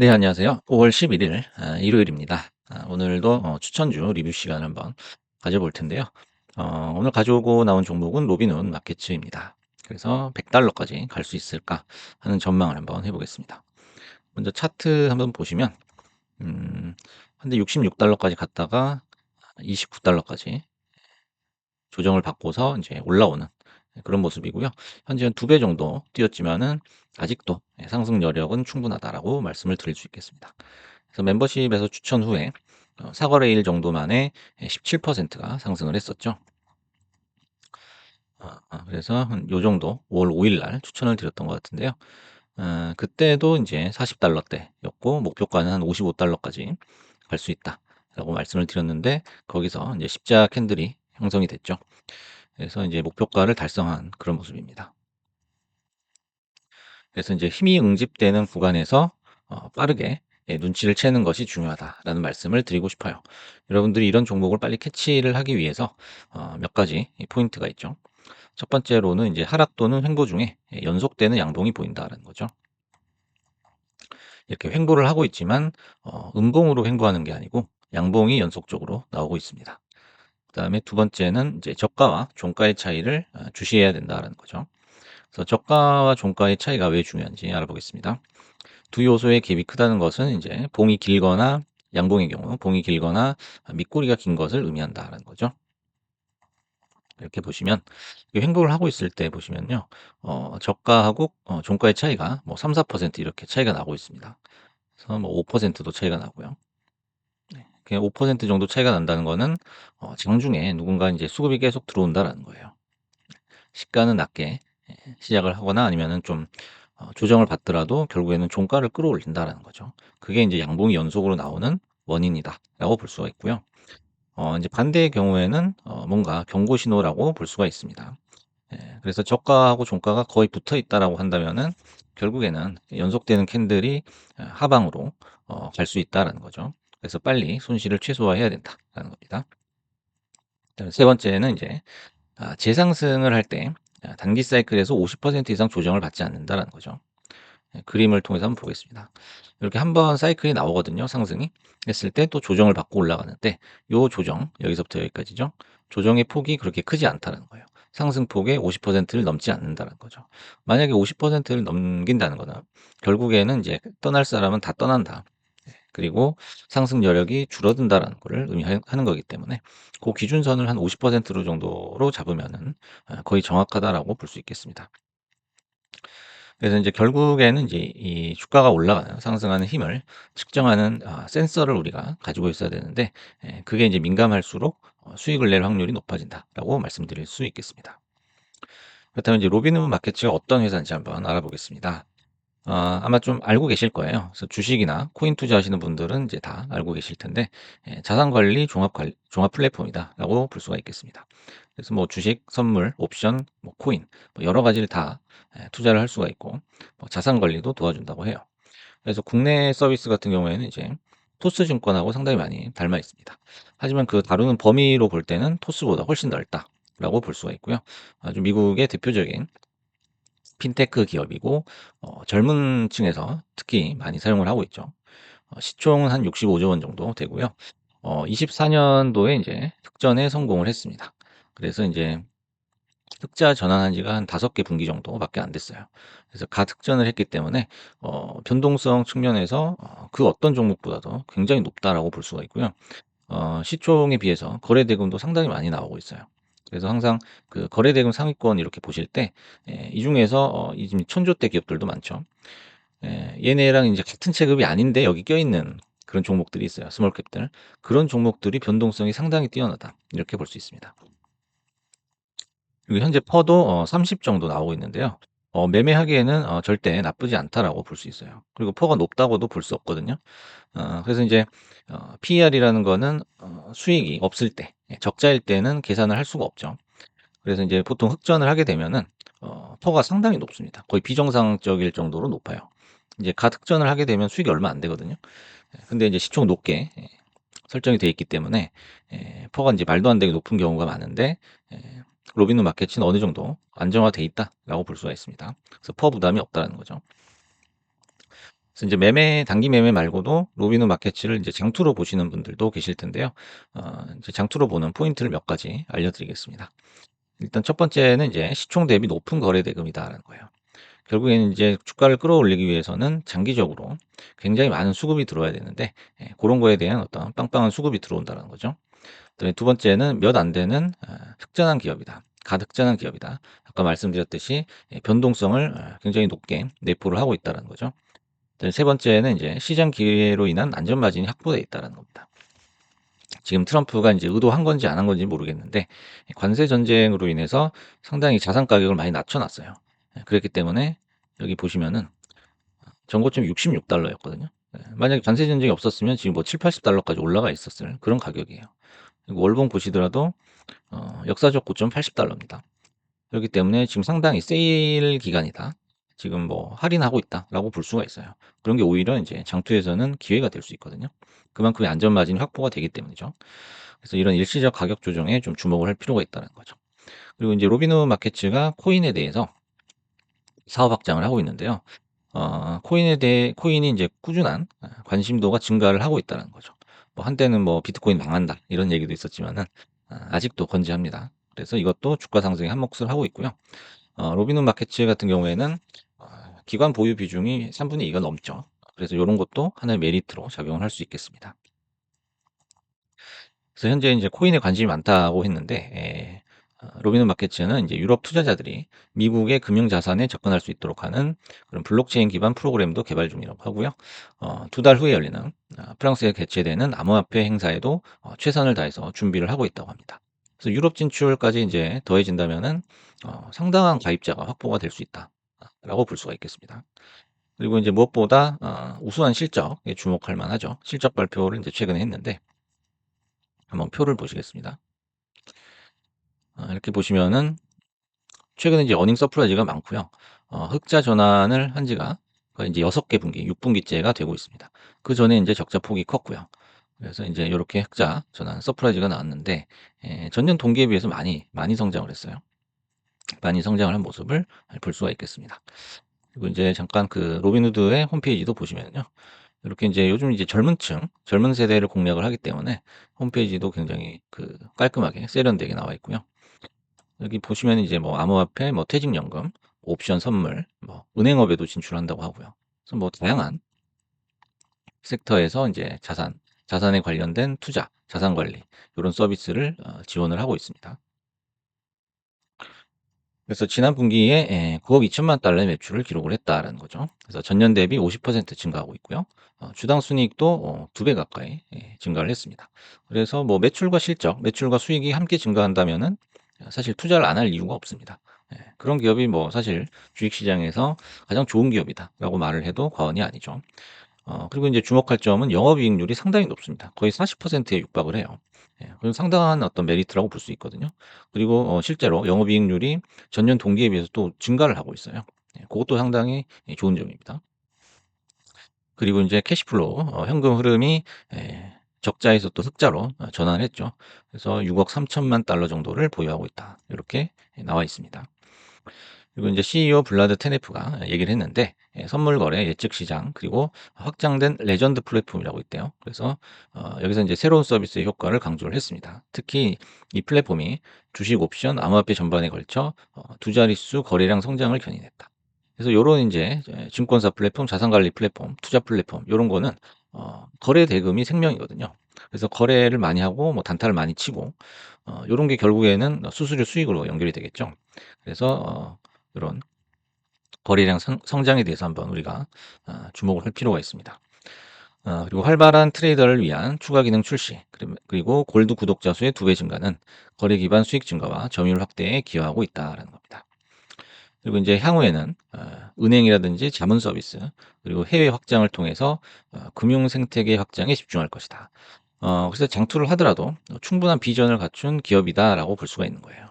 네, 안녕하세요. 5월 11일 아, 일요일입니다. 아, 오늘도 어, 추천주 리뷰 시간을 한번 가져볼 텐데요. 어, 오늘 가져오고 나온 종목은 로빈훗 마켓츠입니다. 그래서 100달러까지 갈 수 있을까 하는 전망을 한번 해보겠습니다. 먼저 차트 한번 보시면 음, 한데 66달러까지 갔다가 29달러까지 조정을 받고서 이제 올라오는 그런 모습이고요. 현재 한 두 배 정도 뛰었지만은 아직도 상승 여력은 충분하다라고 말씀을 드릴 수 있겠습니다. 그래서 멤버십에서 추천 후에 어, 사거래 일 정도 만에 17%가 상승을 했었죠. 아, 아, 그래서 한 요 정도 5월 5일 날 추천을 드렸던 것 같은데요. 아, 그때도 이제 40달러대였고 목표가는 한 55달러까지 갈 수 있다라고 말씀을 드렸는데 거기서 이제 십자 캔들이 형성이 됐죠. 그래서 이제 목표가를 달성한 그런 모습입니다. 그래서 이제 힘이 응집되는 구간에서 어, 빠르게 예, 눈치를 채는 것이 중요하다라는 말씀을 드리고 싶어요. 여러분들이 이런 종목을 빨리 캐치를 하기 위해서 어, 몇 가지 포인트가 있죠. 첫 번째로는 이제 하락 또는 횡보 중에 예, 연속되는 양봉이 보인다라는 거죠. 이렇게 횡보를 하고 있지만 어, 음봉으로 횡보하는 게 아니고 양봉이 연속적으로 나오고 있습니다. 그 다음에 두 번째는 이제 저가와 종가의 차이를 어, 주시해야 된다는 거죠. 그래서 저가와 종가의 차이가 왜 중요한지 알아보겠습니다. 두 요소의 갭이 크다는 것은 이제 봉이 길거나 양봉의 경우 봉이 길거나 밑꼬리가 긴 것을 의미한다는 거죠. 이렇게 보시면 횡보를 하고 있을 때 보시면요. 어, 저가하고 어, 종가의 차이가 뭐 3, 4% 이렇게 차이가 나고 있습니다. 그래서 뭐 5%도 차이가 나고요. 네, 그냥 5% 정도 차이가 난다는 거는 어, 장중에 누군가 이제 수급이 계속 들어온다라는 거예요. 시가는 낮게 예, 시작을 하거나 아니면은 좀 어, 조정을 받더라도 결국에는 종가를 끌어올린다라는 거죠. 그게 이제 양봉이 연속으로 나오는 원인이다라고 볼 수가 있고요. 어, 이제 반대의 경우에는 어, 뭔가 경고 신호라고 볼 수가 있습니다. 예, 그래서 저가하고 종가가 거의 붙어 있다라고 한다면은 결국에는 연속되는 캔들이 어, 하방으로 어, 갈 수 있다라는 거죠. 그래서 빨리 손실을 최소화해야 된다라는 겁니다. 세 번째는 이제 아, 재상승을 할 때 단기 사이클에서 50% 이상 조정을 받지 않는다라는 거죠. 예, 그림을 통해서 한번 보겠습니다. 이렇게 한번 사이클이 나오거든요. 상승이 했을 때 또 조정을 받고 올라가는데 요 조정 여기서부터 여기까지죠. 조정의 폭이 그렇게 크지 않다는 거예요. 상승폭의 50%를 넘지 않는다는 거죠. 만약에 50%를 넘긴다는 거는 결국에는 이제 떠날 사람은 다 떠난다. 예, 그리고 상승 여력이 줄어든다라는 것을 의미하는 거기 때문에 그 기준선을 한 50% 정도로 잡으면은 아, 거의 정확하다라고 볼 수 있겠습니다. 그래서 이제 결국에는 이제 이 주가가 올라가는 상승하는 힘을 측정하는 아, 센서를 우리가 가지고 있어야 되는데 예, 그게 이제 민감할수록 어, 수익을 낼 확률이 높아진다라고 말씀드릴 수 있겠습니다. 그렇다면 이제 로빈후드 마켓츠가 어떤 회사인지 한번 알아보겠습니다. 아, 아마 좀 알고 계실 거예요. 그래서 주식이나 코인 투자하시는 분들은 이제 다 알고 계실 텐데 예, 자산 관리 종합 관리, 종합 플랫폼이다라고 볼 수가 있겠습니다. 그래서 뭐 주식, 선물, 옵션, 뭐 코인 뭐 여러 가지를 다 예, 투자를 할 수가 있고 뭐 자산 관리도 도와준다고 해요. 그래서 국내 서비스 같은 경우에는 이제 토스 증권하고 상당히 많이 닮아 있습니다. 하지만 그 다루는 범위로 볼 때는 토스보다 훨씬 넓다라고 볼 수가 있고요. 아주 미국의 대표적인 핀테크 기업이고 어, 젊은 층에서 특히 많이 사용을 하고 있죠. 어, 시총은 한 65조 원 정도 되고요. 어, 24년도에 이제 특전에 성공을 했습니다. 그래서 이제 흑자 전환한 지가 한 다섯 개 분기 정도밖에 안 됐어요. 그래서 가특전을 했기 때문에 어, 변동성 측면에서 어, 그 어떤 종목보다도 굉장히 높다라고 볼 수가 있고요. 어, 시총에 비해서 거래 대금도 상당히 많이 나오고 있어요. 그래서 항상 그 거래 대금 상위권 이렇게 보실 때, 예, 이 중에서 어, 이 지금 천조대 기업들도 많죠. 예, 얘네랑 이제 같은 체급이 아닌데 여기 껴있는 그런 종목들이 있어요. 스몰캡들. 그런 종목들이 변동성이 상당히 뛰어나다. 이렇게 볼 수 있습니다. 그리고 현재 퍼도 어, 30 정도 나오고 있는데요. 어, 매매하기에는 어, 절대 나쁘지 않다라고 볼 수 있어요. 그리고 퍼가 높다고도 볼 수 없거든요. 어, 그래서 이제 어, PER이라는 거는 어, 수익이 없을 때, 예, 적자일 때는 계산을 할 수가 없죠. 그래서 이제 보통 흑전을 하게 되면은 어, 퍼가 상당히 높습니다. 거의 비정상적일 정도로 높아요. 이제 가특전을 하게 되면 수익이 얼마 안 되거든요. 예, 근데 이제 시총 높게 예, 설정이 되어 있기 때문에 예, 퍼가 이제 말도 안 되게 높은 경우가 많은데 예, 로빈후 마켓은 어느 정도 안정화돼 있다라고 볼 수가 있습니다. 그래서 퍼 부담이 없다는 거죠. 그래서 이제 매매 단기 매매 말고도 로비노 마켓을 이제 장투로 보시는 분들도 계실 텐데요. 어 이제 장투로 보는 포인트를 몇 가지 알려드리겠습니다. 일단 첫 번째는 이제 시총 대비 높은 거래 대금이다라는 거예요. 결국에는 이제 주가를 끌어올리기 위해서는 장기적으로 굉장히 많은 수급이 들어와야 되는데 예, 그런 거에 대한 어떤 빵빵한 수급이 들어온다는 거죠. 두 번째는 몇 안 되는 어, 흑전한 기업이다. 가득전한 기업이다. 아까 말씀드렸듯이 예, 변동성을 어, 굉장히 높게 내포를 하고 있다는 거죠. 세 번째는 이제 시장 기회로 인한 안전 마진이 확보되어 있다는 겁니다. 지금 트럼프가 이제 의도한 건지 안 한 건지 모르겠는데 관세 전쟁으로 인해서 상당히 자산 가격을 많이 낮춰놨어요. 예, 그렇기 때문에 여기 보시면은 전고점 66달러였거든요. 예, 만약에 관세 전쟁이 없었으면 지금 뭐 7, 80달러까지 올라가 있었을 그런 가격이에요. 월봉 보시더라도 어, 역사적 고점 80달러입니다. 그렇기 때문에 지금 상당히 세일 기간이다. 지금 뭐 할인하고 있다라고 볼 수가 있어요. 그런 게 오히려 이제 장투에서는 기회가 될 수 있거든요. 그만큼의 안전 마진이 확보가 되기 때문이죠. 그래서 이런 일시적 가격 조정에 좀 주목을 할 필요가 있다는 거죠. 그리고 이제 로비노 마켓츠가 코인에 대해서 사업 확장을 하고 있는데요. 어, 코인에 대해 코인이 이제 꾸준한 관심도가 증가를 하고 있다는 거죠. 뭐 한때는 뭐 비트코인 망한다 이런 얘기도 있었지만은 아, 아직도 건재합니다. 그래서 이것도 주가 상승에 한 몫을 하고 있고요. 어, 로비노 마켓츠 같은 경우에는 어, 기관 보유 비중이 3분의 2가 넘죠. 그래서 이런 것도 하나의 메리트로 작용을 할 수 있겠습니다. 그래서 현재 이제 코인에 관심이 많다고 했는데 에, 어, 로비노 마켓츠는 이제 유럽 투자자들이 미국의 금융 자산에 접근할 수 있도록 하는 그런 블록체인 기반 프로그램도 개발 중이라고 하고요. 어, 두달 후에 열리는 어, 프랑스에 개최되는 암호화폐 행사에도 어, 최선을 다해서 준비를 하고 있다고 합니다. 그래서 유럽 진출까지 이제 더해진다면은 어, 상당한 가입자가 확보가 될 수 있다 라고 볼 수가 있겠습니다. 그리고 이제 무엇보다 어, 우수한 실적에 주목할 만하죠. 실적 발표를 이제 최근에 했는데 한번 표를 보시겠습니다. 어, 이렇게 보시면은 최근에 이제 어닝 서프라이즈가 많고요. 어, 흑자 전환을 한 지가 이제 6개 분기, 6분기째가 되고 있습니다. 그 전에 이제 적자 폭이 컸고요. 그래서 이제 이렇게 흑자 전환 서프라이즈가 나왔는데 예, 전년 동기에 비해서 많이 많이 성장을 했어요. 많이 성장을 한 모습을 볼 수가 있겠습니다. 그리고 이제 잠깐 그 로빈후드의 홈페이지도 보시면요. 이렇게 이제 요즘 이제 젊은 층, 젊은 세대를 공략을 하기 때문에 홈페이지도 굉장히 그 깔끔하게 세련되게 나와 있고요. 여기 보시면 이제 뭐 암호화폐, 뭐 퇴직연금, 옵션 선물, 뭐 은행업에도 진출한다고 하고요. 그래서 뭐 다양한 섹터에서 이제 자산, 자산에 관련된 투자, 자산 관리 이런 서비스를 어, 지원을 하고 있습니다. 그래서 지난 분기에 9억 예, 2천만 달러의 매출을 기록을 했다라는 거죠. 그래서 전년 대비 50% 증가하고 있고요. 어, 주당 순이익도 2배 어, 가까이 예, 증가를 했습니다. 그래서 뭐 매출과 실적, 매출과 수익이 함께 증가한다면은 사실 투자를 안 할 이유가 없습니다. 예, 그런 기업이 뭐 사실 주식시장에서 가장 좋은 기업이다라고 말을 해도 과언이 아니죠. 어, 그리고 이제 주목할 점은 영업이익률이 상당히 높습니다. 거의 40%에 육박을 해요. 예, 상당한 어떤 메리트라고 볼 수 있거든요. 그리고 어, 실제로 영업이익률이 전년 동기에 비해서 또 증가를 하고 있어요. 예, 그것도 상당히 좋은 점입니다. 그리고 이제 캐시플로우, 어, 현금 흐름이 예, 적자에서 또 흑자로 어, 전환을 했죠. 그래서 6억 3천만 달러 정도를 보유하고 있다. 이렇게 나와 있습니다. 그리고 이제 CEO 블라드 테네프가 얘기를 했는데 예, 선물 거래 예측 시장 그리고 확장된 레전드 플랫폼이라고 있대요. 그래서 어, 여기서 이제 새로운 서비스의 효과를 강조를 했습니다. 특히 이 플랫폼이 주식 옵션 암호화폐 전반에 걸쳐 어, 두 자릿수 거래량 성장을 견인했다. 그래서 요런 이제 증권사 플랫폼, 자산관리 플랫폼, 투자 플랫폼 요런 거는 어, 거래 대금이 생명이거든요. 그래서 거래를 많이 하고 뭐 단타를 많이 치고 어, 요런 게 결국에는 수수료 수익으로 연결이 되겠죠. 그래서 어, 이런 거래량 성, 장에 대해서 한번 우리가 어, 주목을 할 필요가 있습니다. 어, 그리고 활발한 트레이더를 위한 추가 기능 출시 그리고 골드 구독자 수의 두 배 증가는 거래 기반 수익 증가와 점유율 확대에 기여하고 있다라는 겁니다. 그리고 이제 향후에는 어, 은행이라든지 자문 서비스 그리고 해외 확장을 통해서 어, 금융 생태계 확장에 집중할 것이다. 어, 그래서 장투를 하더라도 충분한 비전을 갖춘 기업이다라고 볼 수가 있는 거예요.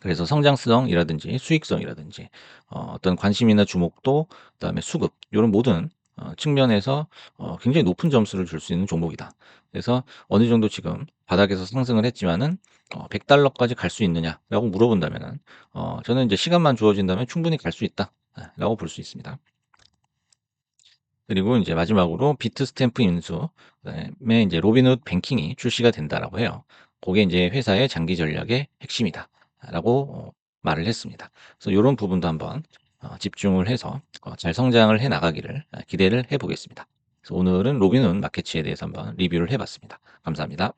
그래서 성장성이라든지 수익성이라든지 어, 어떤 관심이나 주목도 그다음에 수급 이런 모든 어, 측면에서 어, 굉장히 높은 점수를 줄 수 있는 종목이다. 그래서 어느 정도 지금 바닥에서 상승을 했지만은 어, 100달러까지 갈 수 있느냐라고 물어본다면은 어, 저는 이제 시간만 주어진다면 충분히 갈 수 있다라고 볼 수 있습니다. 그리고 인제 마지막으로 비트 스탬프 인수 그다음에 인제 로빈훗 뱅킹이 출시가 된다라고 해요. 고게 인제 회사의 장기 전략의 핵심이다 라고 어 말을 했습니다. 그래서 요런 부분도 한번 어 집중을 해서 어잘 성장을 해 나가기를 아 기대를 해 보겠습니다. 그래서 오늘은 로빈훗 마켓츠에 대해서 한번 리뷰를 해 봤습니다. 감사합니다.